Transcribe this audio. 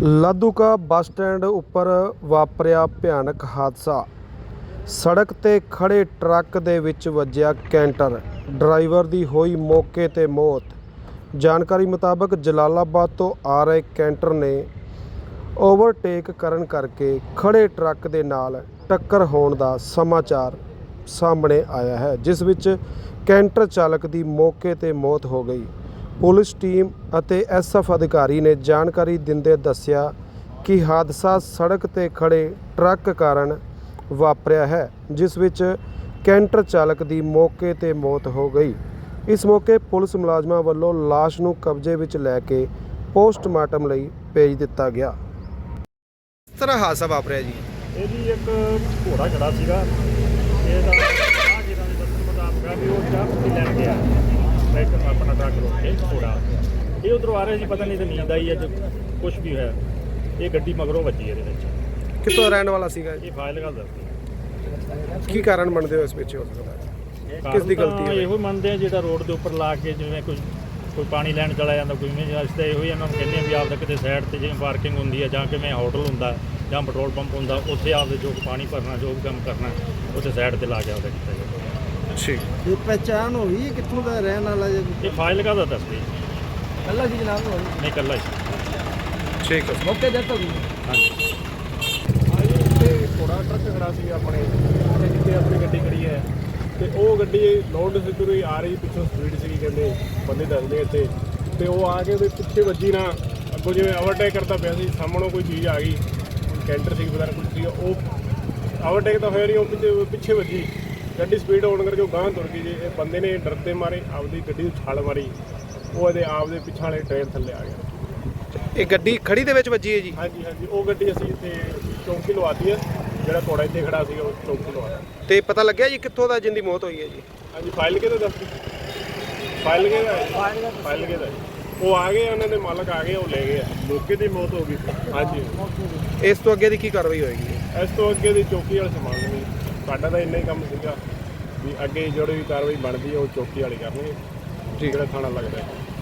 Ladhuka bus stand ਉੱਪਰ ਵਾਪਰਿਆ ਭਿਆਨਕ ਹਾਦਸਾ। ਸੜਕ ਤੇ ਖੜੇ ਟਰੱਕ ਦੇ ਵਿੱਚ ਵੱਜਿਆ ਕੈਂਟਰ। ਡਰਾਈਵਰ ਦੀ ਹੋਈ ਮੌਕੇ ਤੇ ਮੌਤ। ਜਾਣਕਾਰੀ ਮੁਤਾਬਕ ਜਲਾਲਾਬਾਦ ਤੋਂ ਆ ਰਹੇ ਕੈਂਟਰ ਨੇ ਓਵਰਟੇਕ ਕਰਨ ਕਰਕੇ ਖੜੇ ਟਰੱਕ ਦੇ ਨਾਲ ਟੱਕਰ ਹੋਣ ਦਾ ਸਮਾਚਾਰ ਸਾਹਮਣੇ ਆਇਆ ਹੈ, ਜਿਸ ਵਿੱਚ ਕੈਂਟਰ ਚਾਲਕ ਦੀ ਮੌਕੇ ਤੇ ਮੌਤ ਹੋ ਗਈ। ਪੁਲਿਸ ਟੀਮ ਅਤੇ ਐਸਐਫ ਅਧਿਕਾਰੀ ਨੇ ਜਾਣਕਾਰੀ ਦਿੰਦੇ ਦੱਸਿਆ ਕਿ ਹਾਦਸਾ ਸੜਕ ਤੇ ਖੜੇ ਟਰੱਕ ਕਾਰਨ ਵਾਪਰਿਆ ਹੈ ਜਿਸ ਵਿੱਚ ਕੈਂਟਰ ਚਾਲਕ ਦੀ ਮੌਕੇ ਤੇ ਮੌਤ ਹੋ ਗਈ। ਇਸ ਮੌਕੇ ਪੁਲਿਸ ਮੁਲਾਜ਼ਮਾਂ ਵੱਲੋਂ ਲਾਸ਼ ਨੂੰ ਕਬਜ਼ੇ ਵਿੱਚ ਲੈ ਕੇ ਪੋਸਟਮਾਰਟਮ ਲਈ ਭੇਜ ਦਿੱਤਾ ਗਿਆ। ਇਸ ਤਰ੍ਹਾਂ ਹਾਦਸਾ ਵਾਪਰਿਆ ਜੀ? ਇਹ ਜੀ ਇੱਕ ਘੋੜਾ ਖੜਾ ਸੀਗਾ। ਇਹਦਾ ਆਹ ਜਿਹੜਾ ਦੇ ਦੱਸਣ ਮੁਤਾਬਕ ਆ ਵੀ ਉਹ ਚਾਹ ਪੱਤੀ ਲੈਣ ਗਿਆ ਇਹ ਉਧਰੋਂ ਆ ਰਿਹਾ ਸੀ ਪਤਾ ਨਹੀਂ ਤੇ ਨੀਂਦ ਆਈ ਅੱਜ ਕੁਝ ਵੀ ਹੋਇਆ। ਇਹ ਗੱਡੀ ਮਗਰੋਂ ਵੱਜੀ ਇਹਦੇ ਵਿੱਚ। ਕਿੱਥੋਂ ਰਹਿਣ ਵਾਲਾ ਸੀਗਾ ਇਹ? ਫਾਈਲ ਗੱਲ ਦੱਸਦੀ ਕੀ ਕਾਰਨ ਮੰਨਦੇ ਹੋ ਇਸ ਵਿੱਚ ਹੋ ਸਕਦਾ? ਕਿਸ ਦੀ ਗਲਤੀ ਹੈ? ਇਹੋ ਮੰਨਦੇ ਆ ਜਿਹੜਾ ਰੋਡ ਦੇ ਉੱਪਰ ਲਾ ਕੇ ਜਿਵੇਂ ਕੋਈ ਕੋਈ ਪਾਣੀ ਲੈਣ ਚਲਾ ਜਾਂਦਾ ਕੋਈ ਨਹੀਂ ਅਸੀਂ ਤਾਂ ਇਹੋ ਹੀ ਇਹਨਾਂ ਨੂੰ ਕਹਿੰਦੇ ਆ ਵੀ ਆਪਦਾ ਕਿਤੇ ਸਾਈਡ ਤੇ ਜਿਵੇਂ ਪਾਰਕਿੰਗ ਹੁੰਦੀ ਹੈ ਜਾਂ ਕਿਵੇਂ ਹੋਟਲ ਹੁੰਦਾ ਜਾਂ ਪੈਟਰੋਲ ਪੰਪ ਹੁੰਦਾ ਉੱਥੇ ਆਪਦੇ ਜੋ ਪਾਣੀ ਭਰਨਾ ਜੋ ਵੀ ਕੰਮ ਕਰਨਾ ਉੱਥੇ ਸਾਈਡ ਤੇ ਲਾ ਕੇ ਆਪਦਾ ਕੀਤਾ ਜਾਵੇ ਠੀਕ ਇਹ ਪਹਿਚਾਣ ਹੋਈ ਹੈ ਕਿੱਥੋਂ ਦਾ ਰਹਿਣ ਵਾਲਾ ਜੇ? ਇਹ ਫਾਈਲ ਦਾ? ਦੱਸਦੇ ਕੱਲਾ ਜੀ ਜਨਾਬ ਹੋਈ ਨਹੀਂ ਇਕੱਲਾ ਹੀ ਸੀ। ਠੀਕ ਹੈ ਮੌਕੇ ਤੇ ਤਾਂ ਹਾਂਜੀ। ਘੋੜਾ ਟਰੱਕ ਖੜਾ ਸੀ ਆਪਣੇ ਤੇ ਜਿੱਥੇ ਆਪਣੀ ਗੱਡੀ ਖੜੀ ਹੈ। ਤੇ ਉਹ ਗੱਡੀ ਲੋਡ ਸਿੱਧੂ ਹੀ ਆ ਰਹੀ ਪਿੱਛੋਂ ਸਪੀਡ ਸੀਗੀ ਕਹਿੰਦੇ ਬੰਦੇ ਦੱਸਦੇ ਇੱਥੇ। ਤੇ ਉਹ ਆ ਕੇ ਉਹਦੇ ਪਿੱਛੇ ਵੱਜੀ ਨਾ ਅੱਗੋਂ ਜਿਵੇਂ ਓਵਰਟੇਕ ਕਰਦਾ ਪਿਆ ਸੀ ਸਾਹਮਣੋਂ ਕੋਈ ਚੀਜ਼ ਆ ਗਈ। ਕੈਂਟਰ ਸੀ ਪਤਾ ਨਹੀਂ ਕੁਝ ਸੀ ਉਹ ਓਵਰਟੇਕ ਤਾਂ ਹੋਇਆ ਨਹੀਂ ਉਹ ਪਿੱਛੇ ਵੱਜੀ। ਗੱਡੀ ਸਪੀਡ ਹੋਣ ਕਰਕੇ ਉਹ ਗਾਂਹ ਤੁਰ ਗਈ ਜੀ। ਇਹ ਬੰਦੇ ਨੇ ਡਰਦੇ ਮਾਰੇ ਆਪਦੀ ਗੱਡੀ ਨੂੰ ਛਾਲ ਮਾਰੀ। ਉਹ ਇਹਦੇ ਆਪਦੇ ਪਿਛਾਲੇ ਟਾਇਰ ਥੱਲੇ ਆ ਗਿਆ। ਇਹ ਗੱਡੀ ਖੜੀ ਦੇ ਵਿੱਚ ਵੱਜੀ ਹੈ ਜੀ? ਹਾਂਜੀ ਹਾਂਜੀ। ਉਹ ਗੱਡੀ ਅਸੀਂ ਇੱਥੇ ਚੌਂਕੀ ਲਵਾਤੀ ਹੈ। ਜਿਹੜਾ ਘੋੜਾ ਇੱਥੇ ਖੜਾ ਸੀ ਉਹ ਚੌਂਕੀ ਲਵਾਤਾ। ਤੇ ਪਤਾ ਲੱਗਿਆ ਜੀ ਕਿੱਥੋਂ ਦਾ ਜਿੰਦੀ ਮੌਤ ਹੋਈ ਹੈ ਜੀ? ਹਾਂਜੀ ਫਾਈਲ ਕਿਹਦਾ ਦੱਸ ਫਾਈਲ ਕਿਹਦਾ ਹੈ? ਫਾਈਲ ਕਿਹਦਾ ਹੈ? ਉਹ ਆ ਗਏ ਉਹਨਾਂ ਦੇ ਮਾਲਕ ਆ ਗਏ ਉਹ ਲੈ ਗਏ। ਆ। ਮੌਕੇ ਦੀ ਮੌਤ ਹੋ ਗਈ ਹਾਂਜੀ। ਇਸ ਤੋਂ ਅੱਗੇ ਦੀ ਕੀ ਕਾਰਵਾਈ ਹੋਏਗੀ? ਇਸ ਤੋਂ ਅੱਗੇ ਦੀ ਚੌਕੀ ਵਾਲੇ ਸੰਭਾਲ ਲੈਣਗੇ ਸਾਡਾ ਤਾਂ ਇੰਨਾ ਹੀ ਕੰਮ ਸੀਗਾ। ਵੀ ਅੱਗੇ ਜਿਹੜੀ ਵੀ ਕਾਰਵਾਈ ਬਣਦੀ ਹੈ ਉਹ ਚੌਕੀ ਵਾਲੇ ਕਰਨਗੇ ਜਿਹੜਾ ਥਾਣਾ ਲੱਗਦਾ। ਹੈ